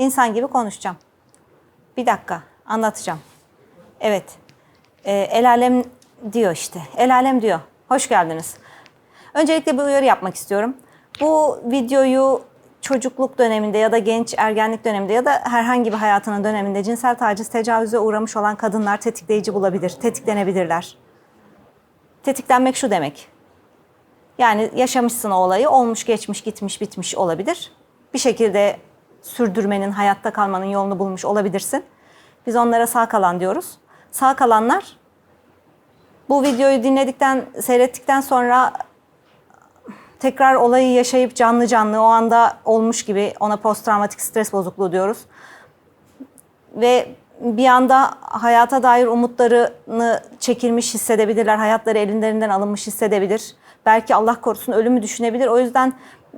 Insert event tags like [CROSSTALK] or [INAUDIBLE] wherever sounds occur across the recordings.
İnsan gibi konuşacağım. Bir dakika anlatacağım. Evet. Ee, el alem diyor işte. El alem diyor. Hoş geldiniz. Öncelikle bir uyarı yapmak istiyorum. Bu videoyu çocukluk döneminde ya da genç ergenlik döneminde ya da herhangi bir hayatının döneminde cinsel taciz, tecavüze uğramış olan kadınlar tetikleyici bulabilir, tetiklenebilirler. Tetiklenmek şu demek. Yani yaşamışsın o olayı, olmuş, geçmiş, gitmiş, bitmiş olabilir. Bir şekilde sürdürmenin, hayatta kalmanın yolunu bulmuş olabilirsin. Biz onlara sağ kalan diyoruz. Sağ kalanlar bu videoyu dinledikten, seyrettikten sonra tekrar olayı yaşayıp canlı canlı o anda olmuş gibi ona post travmatik stres bozukluğu diyoruz. Ve bir anda hayata dair umutlarını çekilmiş hissedebilirler. Hayatları ellerinden alınmış hissedebilir. Belki Allah korusun ölümü düşünebilir. O yüzden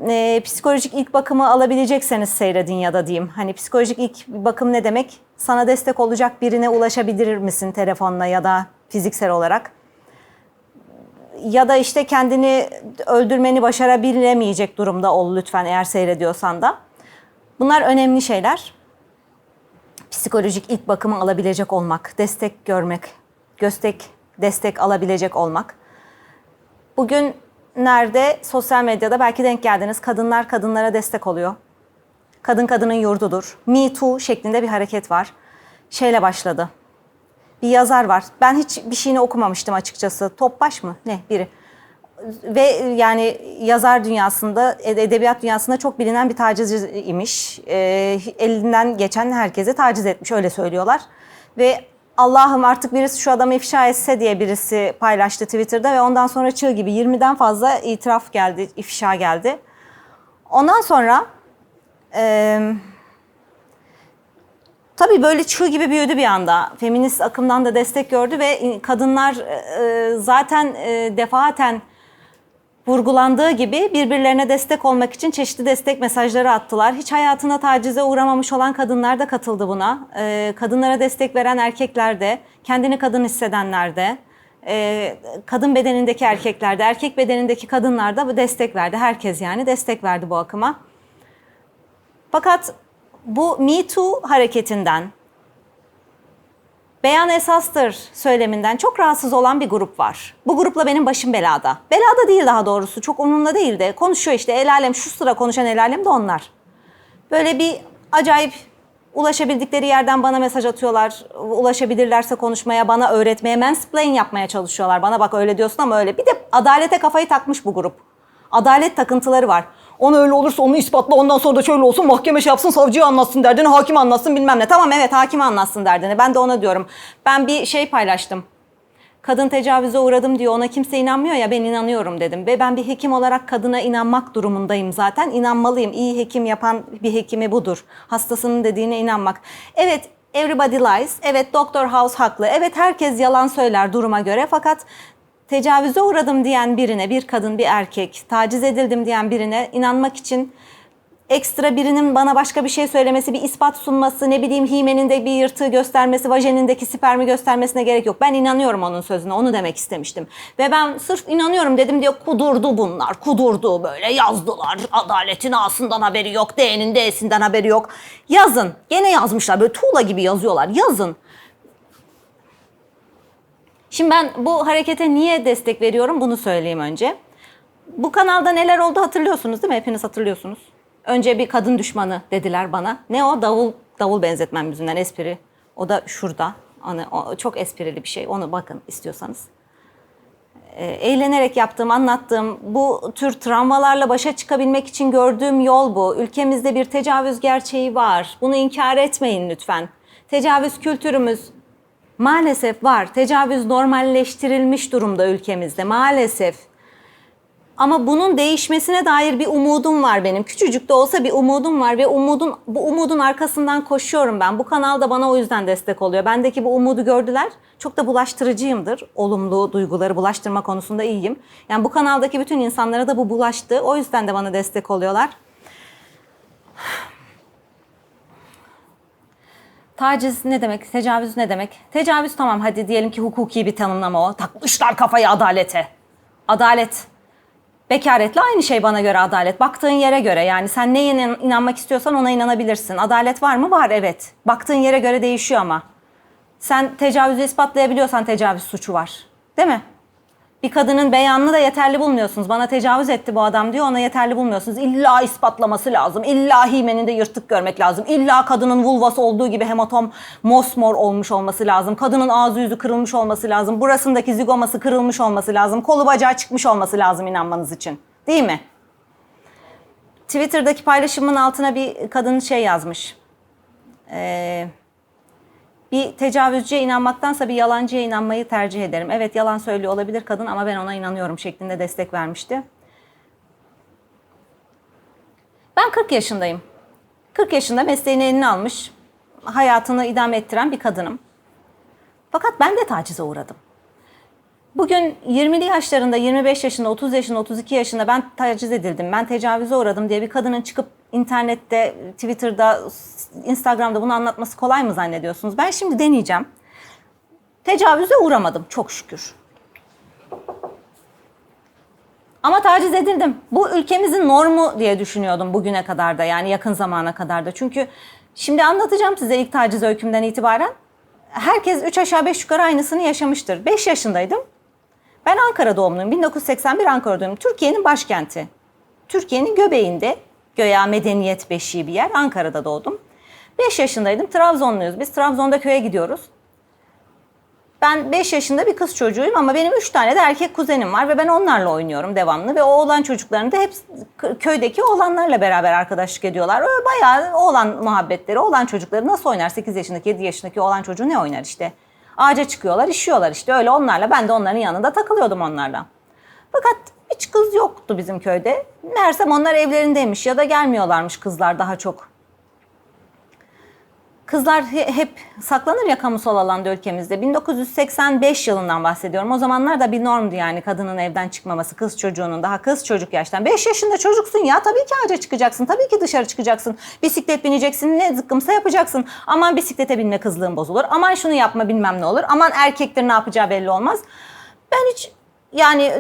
e, psikolojik ilk bakımı alabilecekseniz seyredin ya da diyeyim. Hani psikolojik ilk bakım ne demek? Sana destek olacak birine ulaşabilir misin telefonla ya da fiziksel olarak? ya da işte kendini öldürmeni başarabilemeyecek durumda ol lütfen eğer seyrediyorsan da. Bunlar önemli şeyler. Psikolojik ilk bakımı alabilecek olmak, destek görmek, göstek, destek alabilecek olmak. Bugün nerede sosyal medyada belki denk geldiniz kadınlar kadınlara destek oluyor. Kadın kadının yurdudur. Me Too şeklinde bir hareket var. Şeyle başladı bir yazar var. Ben hiç bir şeyini okumamıştım açıkçası. Topbaş mı? Ne? Biri. Ve yani yazar dünyasında, edebiyat dünyasında çok bilinen bir tacizci imiş. E, elinden geçen herkese taciz etmiş, öyle söylüyorlar. Ve Allah'ım artık birisi şu adamı ifşa etse diye birisi paylaştı Twitter'da ve ondan sonra çığ gibi 20'den fazla itiraf geldi, ifşa geldi. Ondan sonra... E, Tabii böyle çığ gibi büyüdü bir anda. Feminist akımdan da destek gördü ve kadınlar e, zaten e, defaten vurgulandığı gibi birbirlerine destek olmak için çeşitli destek mesajları attılar. Hiç hayatına tacize uğramamış olan kadınlar da katıldı buna. E, kadınlara destek veren erkekler de, kendini kadın hissedenler de, kadın bedenindeki erkekler de, erkek bedenindeki kadınlar da destek verdi. Herkes yani destek verdi bu akıma. Fakat bu Me Too hareketinden, beyan esastır söyleminden çok rahatsız olan bir grup var. Bu grupla benim başım belada. Belada değil daha doğrusu, çok umurumda değil de konuşuyor işte el alem, şu sıra konuşan el alem de onlar. Böyle bir acayip ulaşabildikleri yerden bana mesaj atıyorlar. Ulaşabilirlerse konuşmaya, bana öğretmeye, mansplain yapmaya çalışıyorlar. Bana bak öyle diyorsun ama öyle. Bir de adalete kafayı takmış bu grup. Adalet takıntıları var. Onu öyle olursa onu ispatla ondan sonra da şöyle olsun mahkeme şey yapsın savcıya anlatsın derdini hakim anlatsın bilmem ne. Tamam evet hakim anlatsın derdini ben de ona diyorum. Ben bir şey paylaştım. Kadın tecavüze uğradım diyor ona kimse inanmıyor ya ben inanıyorum dedim. Ve ben bir hekim olarak kadına inanmak durumundayım zaten. İnanmalıyım. İyi hekim yapan bir hekimi budur. Hastasının dediğine inanmak. Evet everybody lies. Evet Doktor House haklı. Evet herkes yalan söyler duruma göre. Fakat tecavüze uğradım diyen birine, bir kadın, bir erkek, taciz edildim diyen birine inanmak için ekstra birinin bana başka bir şey söylemesi, bir ispat sunması, ne bileyim himeninde bir yırtığı göstermesi, vajenindeki spermi göstermesine gerek yok. Ben inanıyorum onun sözüne, onu demek istemiştim. Ve ben sırf inanıyorum dedim diye kudurdu bunlar, kudurdu böyle yazdılar. Adaletin A'sından haberi yok, D'nin D'sinden haberi yok. Yazın, gene yazmışlar böyle tuğla gibi yazıyorlar, yazın. Şimdi ben bu harekete niye destek veriyorum bunu söyleyeyim önce. Bu kanalda neler oldu hatırlıyorsunuz değil mi? Hepiniz hatırlıyorsunuz. Önce bir kadın düşmanı dediler bana. Ne o? Davul davul benzetmem yüzünden espri. O da şurada. Hani o, çok esprili bir şey. Onu bakın istiyorsanız. E, eğlenerek yaptığım, anlattığım bu tür travmalarla başa çıkabilmek için gördüğüm yol bu. Ülkemizde bir tecavüz gerçeği var. Bunu inkar etmeyin lütfen. Tecavüz kültürümüz Maalesef var. Tecavüz normalleştirilmiş durumda ülkemizde maalesef. Ama bunun değişmesine dair bir umudum var benim. Küçücük de olsa bir umudum var ve umudun bu umudun arkasından koşuyorum ben. Bu kanal da bana o yüzden destek oluyor. Bendeki bu umudu gördüler. Çok da bulaştırıcıyımdır. Olumlu duyguları bulaştırma konusunda iyiyim. Yani bu kanaldaki bütün insanlara da bu bulaştı. O yüzden de bana destek oluyorlar. Taciz ne demek? Tecavüz ne demek? Tecavüz tamam hadi diyelim ki hukuki bir tanımlama o. Takmışlar kafayı adalete. Adalet. Bekaretle aynı şey bana göre adalet. Baktığın yere göre yani sen neye inan- inanmak istiyorsan ona inanabilirsin. Adalet var mı? Var evet. Baktığın yere göre değişiyor ama. Sen tecavüzü ispatlayabiliyorsan tecavüz suçu var. Değil mi? Bir kadının beyanını da yeterli bulmuyorsunuz. Bana tecavüz etti bu adam diyor ona yeterli bulmuyorsunuz. İlla ispatlaması lazım. İlla himeninde yırtık görmek lazım. İlla kadının vulvası olduğu gibi hematom mosmor olmuş olması lazım. Kadının ağzı yüzü kırılmış olması lazım. Burasındaki zigoması kırılmış olması lazım. Kolu bacağı çıkmış olması lazım inanmanız için. Değil mi? Twitter'daki paylaşımın altına bir kadın şey yazmış. Eee bir tecavüzcüye inanmaktansa bir yalancıya inanmayı tercih ederim. Evet yalan söylüyor olabilir kadın ama ben ona inanıyorum şeklinde destek vermişti. Ben 40 yaşındayım. 40 yaşında mesleğini eline almış, hayatını idame ettiren bir kadınım. Fakat ben de tacize uğradım. Bugün 20'li yaşlarında, 25 yaşında, 30 yaşında, 32 yaşında ben taciz edildim, ben tecavüze uğradım diye bir kadının çıkıp internette, Twitter'da, Instagram'da bunu anlatması kolay mı zannediyorsunuz? Ben şimdi deneyeceğim. Tecavüze uğramadım çok şükür. Ama taciz edildim. Bu ülkemizin normu diye düşünüyordum bugüne kadar da yani yakın zamana kadar da. Çünkü şimdi anlatacağım size ilk taciz öykümden itibaren. Herkes 3 aşağı 5 yukarı aynısını yaşamıştır. 5 yaşındaydım. Ben Ankara doğumluyum. 1981 Ankara doğumluyum. Türkiye'nin başkenti. Türkiye'nin göbeğinde göya medeniyet beşiği bir yer. Ankara'da doğdum. 5 yaşındaydım. Trabzonluyuz. Biz Trabzon'da köye gidiyoruz. Ben 5 yaşında bir kız çocuğuyum ama benim 3 tane de erkek kuzenim var ve ben onlarla oynuyorum devamlı ve oğlan çocuklarını da hep köydeki oğlanlarla beraber arkadaşlık ediyorlar. Öyle bayağı oğlan muhabbetleri, oğlan çocukları nasıl oynar? 8 yaşındaki, 7 yaşındaki oğlan çocuğu ne oynar işte? Ağaca çıkıyorlar, işiyorlar işte öyle onlarla. Ben de onların yanında takılıyordum onlarla. Fakat hiç kız yoktu bizim köyde. Meğersem onlar evlerindeymiş ya da gelmiyorlarmış kızlar daha çok. Kızlar he- hep saklanır ya kamusal alanda ülkemizde. 1985 yılından bahsediyorum. O zamanlar da bir normdu yani kadının evden çıkmaması, kız çocuğunun daha kız çocuk yaştan. 5 yaşında çocuksun ya tabii ki ağaca çıkacaksın, tabii ki dışarı çıkacaksın. Bisiklet bineceksin, ne zıkkımsa yapacaksın. Aman bisiklete binme kızlığın bozulur. Aman şunu yapma bilmem ne olur. Aman erkektir ne yapacağı belli olmaz. Ben hiç yani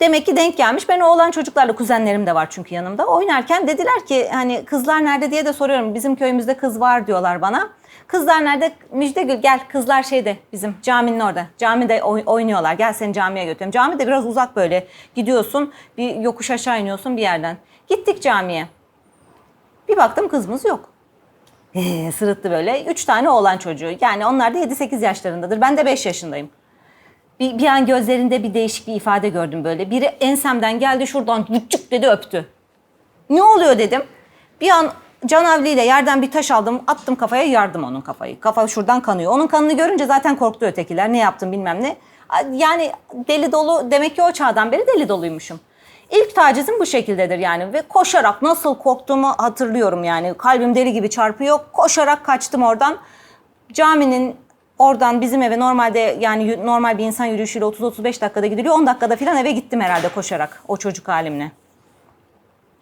demek ki denk gelmiş. Ben oğlan çocuklarla kuzenlerim de var çünkü yanımda. Oynarken dediler ki hani kızlar nerede diye de soruyorum. Bizim köyümüzde kız var diyorlar bana. Kızlar nerede? Müjdegül gel kızlar şeyde bizim caminin orada. Camide oy- oynuyorlar. Gel seni camiye götüreyim. Cami de biraz uzak böyle. Gidiyorsun bir yokuş aşağı iniyorsun bir yerden. Gittik camiye. Bir baktım kızımız yok. Ee, sırıttı böyle. Üç tane oğlan çocuğu. Yani onlar da 7-8 yaşlarındadır. Ben de 5 yaşındayım. Bir, bir an gözlerinde bir değişik bir ifade gördüm böyle. Biri ensemden geldi şuradan cık dedi öptü. Ne oluyor dedim. Bir an canavliyle yerden bir taş aldım attım kafaya yardım onun kafayı. Kafa şuradan kanıyor. Onun kanını görünce zaten korktu ötekiler. Ne yaptım bilmem ne. Yani deli dolu demek ki o çağdan beri deli doluymuşum. İlk tacizim bu şekildedir yani ve koşarak nasıl korktuğumu hatırlıyorum yani. Kalbim deli gibi çarpıyor. Koşarak kaçtım oradan. Caminin oradan bizim eve normalde yani normal bir insan yürüyüşüyle 30-35 dakikada gidiliyor. 10 dakikada falan eve gittim herhalde koşarak o çocuk halimle.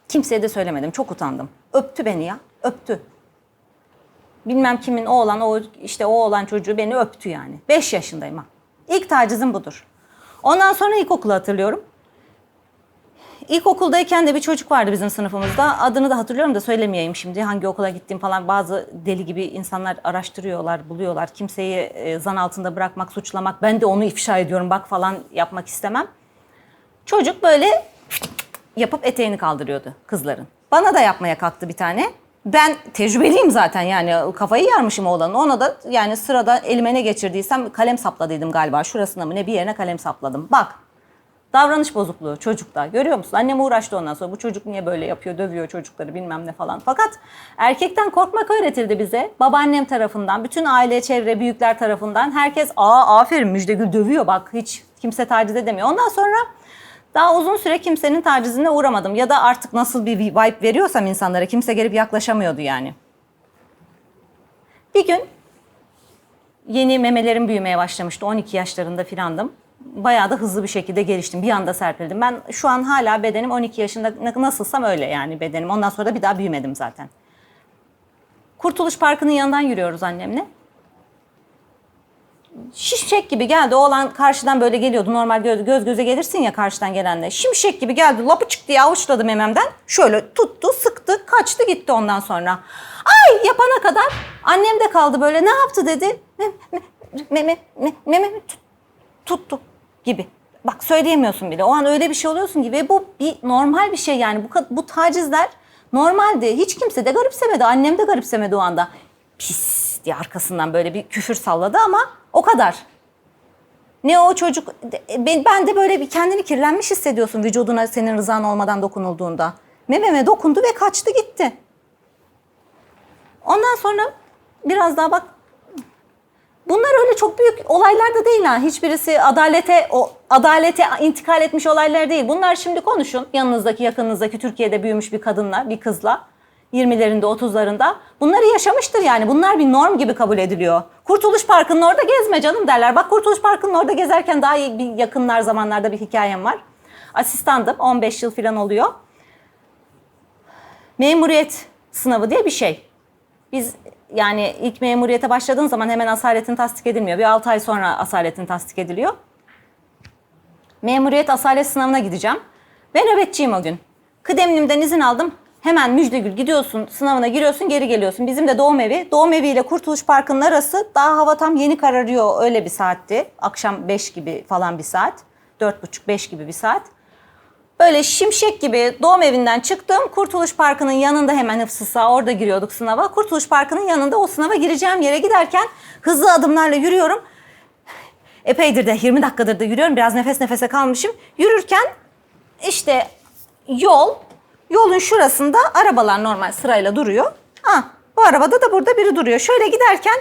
Kimseye de söylemedim. Çok utandım. Öptü beni ya. Öptü. Bilmem kimin o olan o işte o olan çocuğu beni öptü yani. 5 yaşındayım ha. İlk tacizim budur. Ondan sonra ilkokulu hatırlıyorum. İlkokuldayken de bir çocuk vardı bizim sınıfımızda. Adını da hatırlıyorum da söylemeyeyim şimdi. Hangi okula gittiğim falan bazı deli gibi insanlar araştırıyorlar, buluyorlar. Kimseyi e, zan altında bırakmak, suçlamak. Ben de onu ifşa ediyorum bak falan yapmak istemem. Çocuk böyle yapıp eteğini kaldırıyordu kızların. Bana da yapmaya kalktı bir tane. Ben tecrübeliyim zaten yani kafayı yarmışım oğlanın. Ona da yani sırada elime ne geçirdiysem kalem sapladıydım galiba. Şurasına mı ne bir yerine kalem sapladım. Bak davranış bozukluğu çocukta. Görüyor musun? Annem uğraştı ondan sonra. Bu çocuk niye böyle yapıyor, dövüyor çocukları bilmem ne falan. Fakat erkekten korkmak öğretildi bize. Babaannem tarafından, bütün aile, çevre, büyükler tarafından. Herkes aa aferin Müjdegül dövüyor bak hiç kimse taciz edemiyor. Ondan sonra daha uzun süre kimsenin tacizine uğramadım. Ya da artık nasıl bir vibe veriyorsam insanlara kimse gelip yaklaşamıyordu yani. Bir gün yeni memelerim büyümeye başlamıştı. 12 yaşlarında filandım. Bayağı da hızlı bir şekilde geliştim. Bir anda serpildim. Ben şu an hala bedenim 12 yaşında nasılsam öyle yani bedenim. Ondan sonra da bir daha büyümedim zaten. Kurtuluş Parkı'nın yanından yürüyoruz annemle. Şimşek gibi geldi. Oğlan karşıdan böyle geliyordu. Normal göz, göz göze gelirsin ya karşıdan gelenle. Şimşek gibi geldi. Lapıçık diye avuçladı mememden. Şöyle tuttu, sıktı, kaçtı gitti ondan sonra. Ay yapana kadar annem de kaldı böyle. Ne yaptı dedi. Meme, meme, meme, meme tut- tuttu gibi. Bak söyleyemiyorsun bile. O an öyle bir şey oluyorsun gibi. Ve bu bir normal bir şey yani. Bu, bu tacizler normaldi. Hiç kimse de garipsemedi. Annem de garipsemedi o anda. Pis diye arkasından böyle bir küfür salladı ama o kadar. Ne o çocuk, ben ben de böyle bir kendini kirlenmiş hissediyorsun vücuduna senin rızan olmadan dokunulduğunda. Mememe dokundu ve kaçtı gitti. Ondan sonra biraz daha bak Bunlar öyle çok büyük olaylar da değil ha. Hiçbirisi adalete o adalete intikal etmiş olaylar değil. Bunlar şimdi konuşun. Yanınızdaki, yakınınızdaki Türkiye'de büyümüş bir kadınla, bir kızla 20'lerinde, 30'larında. Bunları yaşamıştır yani. Bunlar bir norm gibi kabul ediliyor. Kurtuluş Parkı'nın orada gezme canım derler. Bak Kurtuluş Parkı'nın orada gezerken daha iyi bir yakınlar zamanlarda bir hikayem var. Asistandım. 15 yıl falan oluyor. Memuriyet sınavı diye bir şey. Biz yani ilk memuriyete başladığın zaman hemen asaletin tasdik edilmiyor. Bir 6 ay sonra asaletin tasdik ediliyor. Memuriyet asalet sınavına gideceğim. Ve nöbetçiyim o gün. Kıdemlimden izin aldım. Hemen Müjdegül gidiyorsun, sınavına giriyorsun, geri geliyorsun. Bizim de doğum evi. Doğum evi ile Kurtuluş Parkı'nın arası daha hava tam yeni kararıyor öyle bir saatti. Akşam 5 gibi falan bir saat. 4.30-5 gibi bir saat. Böyle şimşek gibi doğum evinden çıktım. Kurtuluş Parkı'nın yanında hemen hıfzı sağ orada giriyorduk sınava. Kurtuluş Parkı'nın yanında o sınava gireceğim yere giderken hızlı adımlarla yürüyorum. Epeydir de 20 dakikadır da yürüyorum. Biraz nefes nefese kalmışım. Yürürken işte yol, yolun şurasında arabalar normal sırayla duruyor. Ha, bu arabada da burada biri duruyor. Şöyle giderken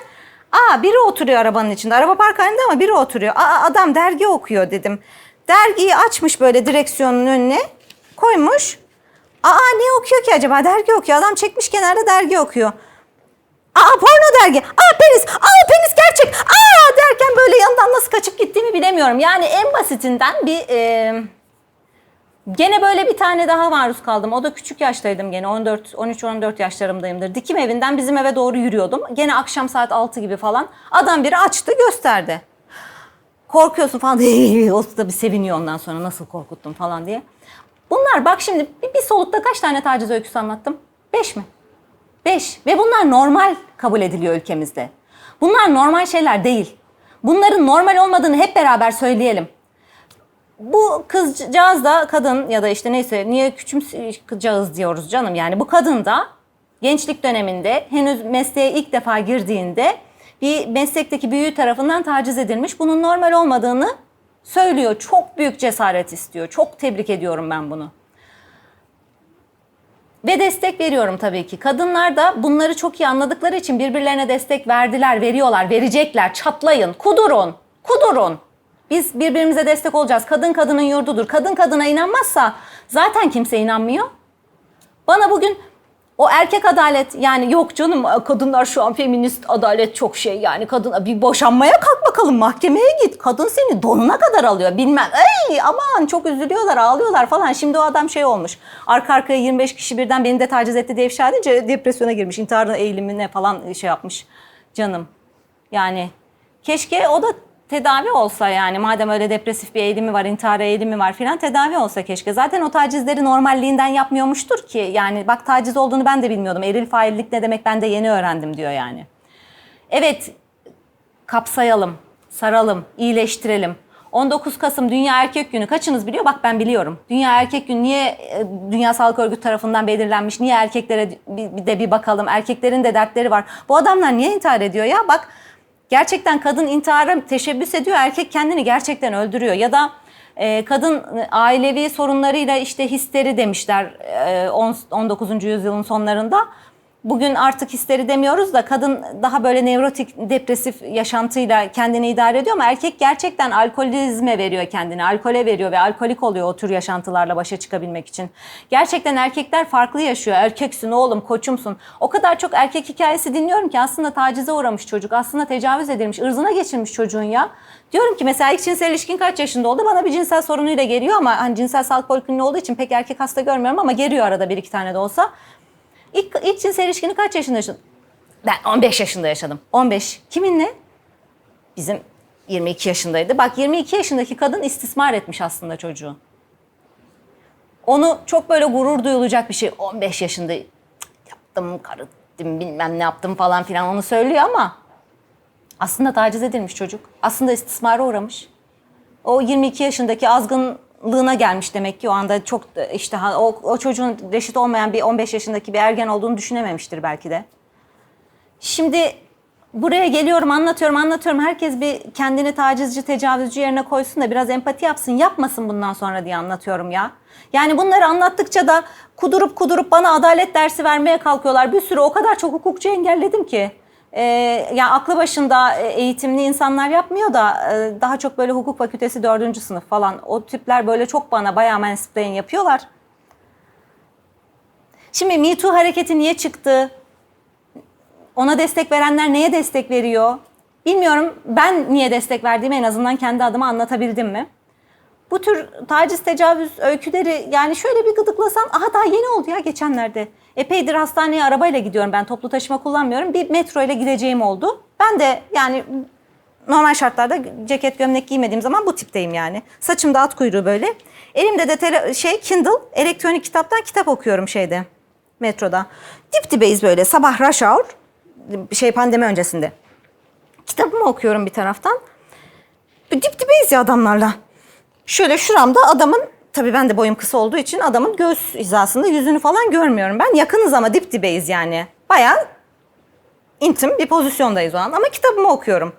aa biri oturuyor arabanın içinde. Araba park halinde ama biri oturuyor. Aa adam dergi okuyor dedim. Dergiyi açmış böyle direksiyonun önüne koymuş. Aa ne okuyor ki acaba? Dergi okuyor. Adam çekmiş kenarda dergi okuyor. Aa porno dergi. Aa penis. Aa penis gerçek. Aa derken böyle yanından nasıl kaçıp gittiğimi bilemiyorum. Yani en basitinden bir e, gene böyle bir tane daha maruz kaldım. O da küçük yaştaydım gene. 14 13 14 yaşlarımdayımdır. Dikim evinden bizim eve doğru yürüyordum. Gene akşam saat 6 gibi falan. Adam biri açtı gösterdi. Korkuyorsun falan. o da bir seviniyor ondan sonra nasıl korkuttum falan diye. Bunlar bak şimdi bir, bir solukta kaç tane taciz öyküsü anlattım? Beş mi? Beş. Ve bunlar normal kabul ediliyor ülkemizde. Bunlar normal şeyler değil. Bunların normal olmadığını hep beraber söyleyelim. Bu kızcağız da kadın ya da işte neyse niye küçümseyeceğiz diyoruz canım yani bu kadın da gençlik döneminde henüz mesleğe ilk defa girdiğinde bir meslekteki büyüğü tarafından taciz edilmiş. Bunun normal olmadığını söylüyor. Çok büyük cesaret istiyor. Çok tebrik ediyorum ben bunu. Ve destek veriyorum tabii ki. Kadınlar da bunları çok iyi anladıkları için birbirlerine destek verdiler, veriyorlar, verecekler. Çatlayın, kudurun, kudurun. Biz birbirimize destek olacağız. Kadın kadının yurdudur. Kadın kadına inanmazsa zaten kimse inanmıyor. Bana bugün o erkek adalet yani yok canım kadınlar şu an feminist adalet çok şey yani kadın bir boşanmaya kalk bakalım mahkemeye git. Kadın seni donuna kadar alıyor bilmem. Ey aman çok üzülüyorlar ağlıyorlar falan. Şimdi o adam şey olmuş. Arka arkaya 25 kişi birden beni de taciz etti diye ifşa edince depresyona girmiş. İntiharın eğilimine falan şey yapmış canım. Yani keşke o da tedavi olsa yani madem öyle depresif bir eğilimi var, intihar eğilimi var filan tedavi olsa keşke. Zaten o tacizleri normalliğinden yapmıyormuştur ki. Yani bak taciz olduğunu ben de bilmiyordum. Eril faillik ne demek ben de yeni öğrendim diyor yani. Evet kapsayalım, saralım, iyileştirelim. 19 Kasım Dünya Erkek Günü kaçınız biliyor? Bak ben biliyorum. Dünya Erkek Günü niye e, Dünya Sağlık Örgütü tarafından belirlenmiş? Niye erkeklere de bir bakalım? Erkeklerin de dertleri var. Bu adamlar niye intihar ediyor ya? Bak gerçekten kadın intihara teşebbüs ediyor, erkek kendini gerçekten öldürüyor. Ya da e, kadın ailevi sorunlarıyla işte histeri demişler e, on- 19. yüzyılın sonlarında. Bugün artık histeri demiyoruz da kadın daha böyle nevrotik, depresif yaşantıyla kendini idare ediyor ama erkek gerçekten alkolizme veriyor kendini, alkole veriyor ve alkolik oluyor o tür yaşantılarla başa çıkabilmek için. Gerçekten erkekler farklı yaşıyor. Erkeksin oğlum, koçumsun. O kadar çok erkek hikayesi dinliyorum ki aslında tacize uğramış çocuk, aslında tecavüz edilmiş, ırzına geçirmiş çocuğun ya. Diyorum ki mesela ilk cinsel ilişkin kaç yaşında oldu? Bana bir cinsel sorunuyla geliyor ama hani cinsel sağlık polikliniği olduğu için pek erkek hasta görmüyorum ama geliyor arada bir iki tane de olsa. İlk, ilk cinsel ilişkini kaç yaşında yaşadın? Ben 15 yaşında yaşadım. 15. Kiminle? Bizim 22 yaşındaydı. Bak 22 yaşındaki kadın istismar etmiş aslında çocuğu. Onu çok böyle gurur duyulacak bir şey. 15 yaşında "Cık, yaptım, karıttım, bilmem ne yaptım falan filan onu söylüyor ama aslında taciz edilmiş çocuk. Aslında istismara uğramış. O 22 yaşındaki azgınlığına gelmiş demek ki o anda çok da işte o, o çocuğun reşit olmayan bir 15 yaşındaki bir ergen olduğunu düşünememiştir belki de. Şimdi buraya geliyorum anlatıyorum anlatıyorum herkes bir kendini tacizci tecavüzcü yerine koysun da biraz empati yapsın yapmasın bundan sonra diye anlatıyorum ya. Yani bunları anlattıkça da kudurup kudurup bana adalet dersi vermeye kalkıyorlar. Bir sürü o kadar çok hukukçu engelledim ki. Ee, yani aklı başında e, eğitimli insanlar yapmıyor da e, daha çok böyle hukuk fakültesi dördüncü sınıf falan. O tipler böyle çok bana bayağı mansplain yapıyorlar. Şimdi Me Too hareketi niye çıktı? Ona destek verenler neye destek veriyor? Bilmiyorum ben niye destek verdiğimi en azından kendi adıma anlatabildim mi? Bu tür taciz, tecavüz öyküleri yani şöyle bir gıdıklasan, aha daha yeni oldu ya geçenlerde. Epeydir hastaneye arabayla gidiyorum ben toplu taşıma kullanmıyorum. Bir metro ile gideceğim oldu. Ben de yani normal şartlarda ceket gömlek giymediğim zaman bu tipteyim yani. Saçımda at kuyruğu böyle. Elimde de tele- şey Kindle elektronik kitaptan kitap okuyorum şeyde metroda. Dip dibeyiz böyle sabah rush hour şey pandemi öncesinde. Kitabımı okuyorum bir taraftan. Bir Dip dibeyiz ya adamlarla. Şöyle şuramda adamın tabii ben de boyum kısa olduğu için adamın göğüs hizasında yüzünü falan görmüyorum. Ben yakınız ama dip dibeyiz yani. Bayağı intim bir pozisyondayız o an ama kitabımı okuyorum.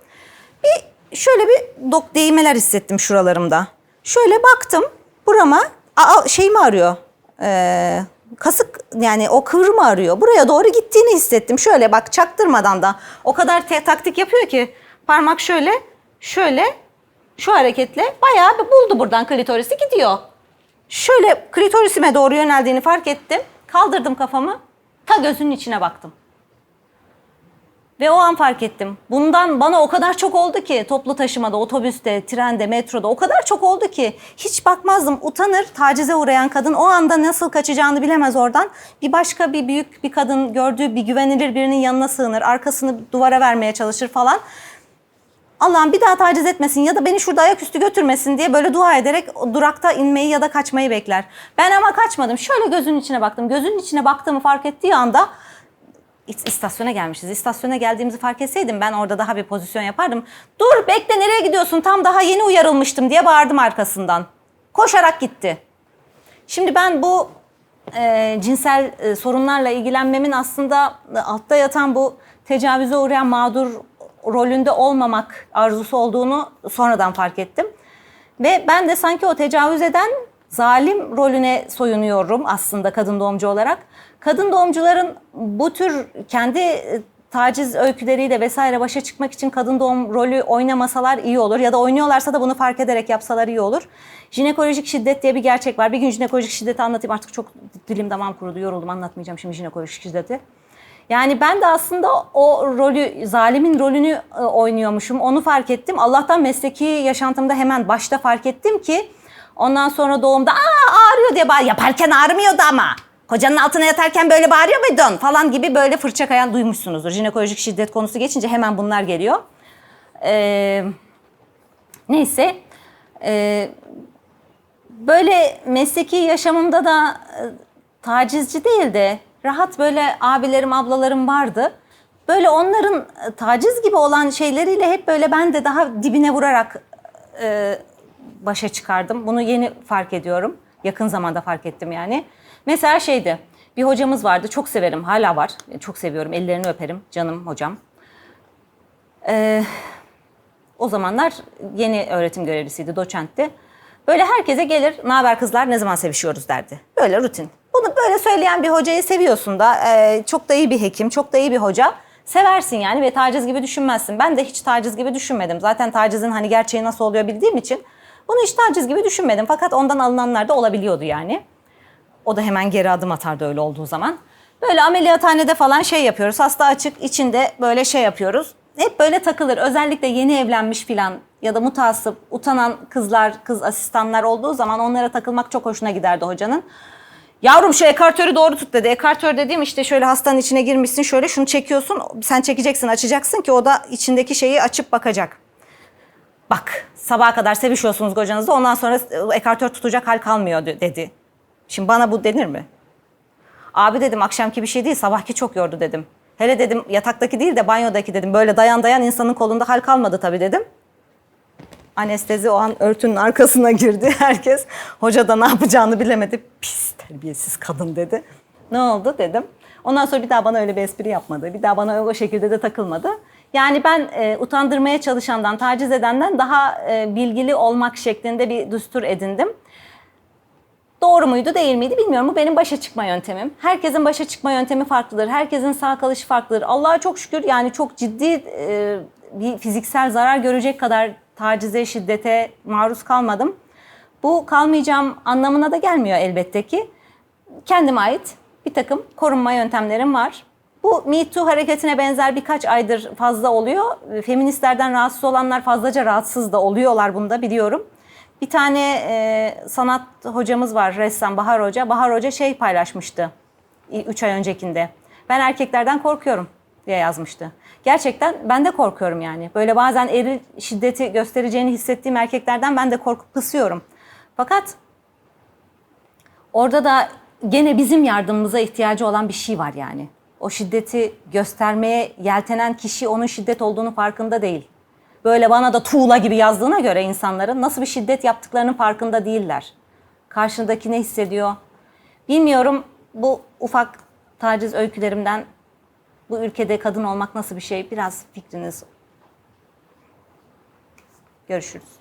Bir şöyle bir dok değmeler hissettim şuralarımda. Şöyle baktım burama aa, şey mi arıyor? Ee, kasık yani o kıvrımı arıyor. Buraya doğru gittiğini hissettim. Şöyle bak çaktırmadan da o kadar te- taktik yapıyor ki parmak şöyle şöyle şu hareketle bayağı bir buldu buradan klitorisi gidiyor. Şöyle klitorisime doğru yöneldiğini fark ettim. Kaldırdım kafamı. Ta gözünün içine baktım. Ve o an fark ettim. Bundan bana o kadar çok oldu ki toplu taşımada, otobüste, trende, metroda o kadar çok oldu ki hiç bakmazdım. Utanır, tacize uğrayan kadın o anda nasıl kaçacağını bilemez oradan. Bir başka bir büyük bir kadın gördüğü bir güvenilir birinin yanına sığınır, arkasını duvara vermeye çalışır falan. Allah'ım bir daha taciz etmesin ya da beni şurada ayaküstü götürmesin diye böyle dua ederek durakta inmeyi ya da kaçmayı bekler. Ben ama kaçmadım. Şöyle gözünün içine baktım. Gözünün içine baktığımı fark ettiği anda İst- istasyona gelmişiz. İstasyona geldiğimizi fark etseydim ben orada daha bir pozisyon yapardım. Dur bekle nereye gidiyorsun tam daha yeni uyarılmıştım diye bağırdım arkasından. Koşarak gitti. Şimdi ben bu e, cinsel e, sorunlarla ilgilenmemin aslında e, altta yatan bu tecavüze uğrayan mağdur rolünde olmamak arzusu olduğunu sonradan fark ettim. Ve ben de sanki o tecavüz eden zalim rolüne soyunuyorum aslında kadın doğumcu olarak. Kadın doğumcuların bu tür kendi e, taciz öyküleriyle vesaire başa çıkmak için kadın doğum rolü oynamasalar iyi olur. Ya da oynuyorlarsa da bunu fark ederek yapsalar iyi olur. Jinekolojik şiddet diye bir gerçek var. Bir gün jinekolojik şiddeti anlatayım. Artık çok dilim damağım kurudu, yoruldum. Anlatmayacağım şimdi jinekolojik şiddeti. Yani ben de aslında o rolü, zalimin rolünü e, oynuyormuşum. Onu fark ettim. Allah'tan mesleki yaşantımda hemen başta fark ettim ki ondan sonra doğumda aa ağrıyor diye bağır. Yaparken ağrımıyordu ama. Kocanın altına yatarken böyle bağırıyor muydun falan gibi böyle fırça kayan duymuşsunuzdur. Jinekolojik şiddet konusu geçince hemen bunlar geliyor. Ee, neyse. Ee, böyle mesleki yaşamımda da e, tacizci değil de rahat böyle abilerim ablalarım vardı. Böyle onların e, taciz gibi olan şeyleriyle hep böyle ben de daha dibine vurarak e, başa çıkardım. Bunu yeni fark ediyorum. Yakın zamanda fark ettim yani. Mesela şeydi bir hocamız vardı çok severim hala var. Çok seviyorum ellerini öperim canım hocam. Ee, o zamanlar yeni öğretim görevlisiydi, doçentti. Böyle herkese gelir, ne haber kızlar, ne zaman sevişiyoruz derdi. Böyle rutin. Böyle söyleyen bir hocayı seviyorsun da, e, çok da iyi bir hekim, çok da iyi bir hoca. Seversin yani ve taciz gibi düşünmezsin. Ben de hiç taciz gibi düşünmedim. Zaten tacizin hani gerçeği nasıl oluyor bildiğim için bunu hiç taciz gibi düşünmedim. Fakat ondan alınanlar da olabiliyordu yani. O da hemen geri adım atardı öyle olduğu zaman. Böyle ameliyathanede falan şey yapıyoruz. Hasta açık içinde böyle şey yapıyoruz. Hep böyle takılır. Özellikle yeni evlenmiş filan ya da mutasip, utanan kızlar, kız asistanlar olduğu zaman onlara takılmak çok hoşuna giderdi hocanın. Yavrum şu ekartörü doğru tut dedi. Ekartör dediğim işte şöyle hastanın içine girmişsin şöyle şunu çekiyorsun. Sen çekeceksin açacaksın ki o da içindeki şeyi açıp bakacak. Bak sabaha kadar sevişiyorsunuz kocanızla ondan sonra ekartör tutacak hal kalmıyor de- dedi. Şimdi bana bu denir mi? Abi dedim akşamki bir şey değil sabahki çok yordu dedim. Hele dedim yataktaki değil de banyodaki dedim. Böyle dayan dayan insanın kolunda hal kalmadı tabii dedim. Anestezi o an örtünün arkasına girdi. [LAUGHS] Herkes hoca da ne yapacağını bilemedi. Pis terbiyesiz kadın dedi. Ne oldu dedim. Ondan sonra bir daha bana öyle bir espri yapmadı. Bir daha bana o şekilde de takılmadı. Yani ben e, utandırmaya çalışandan, taciz edenden daha e, bilgili olmak şeklinde bir düstur edindim. Doğru muydu değil miydi bilmiyorum. Bu benim başa çıkma yöntemim. Herkesin başa çıkma yöntemi farklıdır. Herkesin sağ kalışı farklıdır. Allah'a çok şükür yani çok ciddi e, bir fiziksel zarar görecek kadar tacize, şiddete maruz kalmadım. Bu kalmayacağım anlamına da gelmiyor elbette ki. Kendime ait bir takım korunma yöntemlerim var. Bu Me Too hareketine benzer birkaç aydır fazla oluyor. Feministlerden rahatsız olanlar fazlaca rahatsız da oluyorlar bunda biliyorum. Bir tane e, sanat hocamız var, ressam Bahar Hoca. Bahar Hoca şey paylaşmıştı 3 ay öncekinde. Ben erkeklerden korkuyorum diye yazmıştı. Gerçekten ben de korkuyorum yani. Böyle bazen eril şiddeti göstereceğini hissettiğim erkeklerden ben de korkup pısıyorum. Fakat orada da gene bizim yardımımıza ihtiyacı olan bir şey var yani. O şiddeti göstermeye yeltenen kişi onun şiddet olduğunu farkında değil. Böyle bana da tuğla gibi yazdığına göre insanların nasıl bir şiddet yaptıklarının farkında değiller. Karşındaki ne hissediyor? Bilmiyorum bu ufak taciz öykülerimden bu ülkede kadın olmak nasıl bir şey biraz fikriniz. Görüşürüz.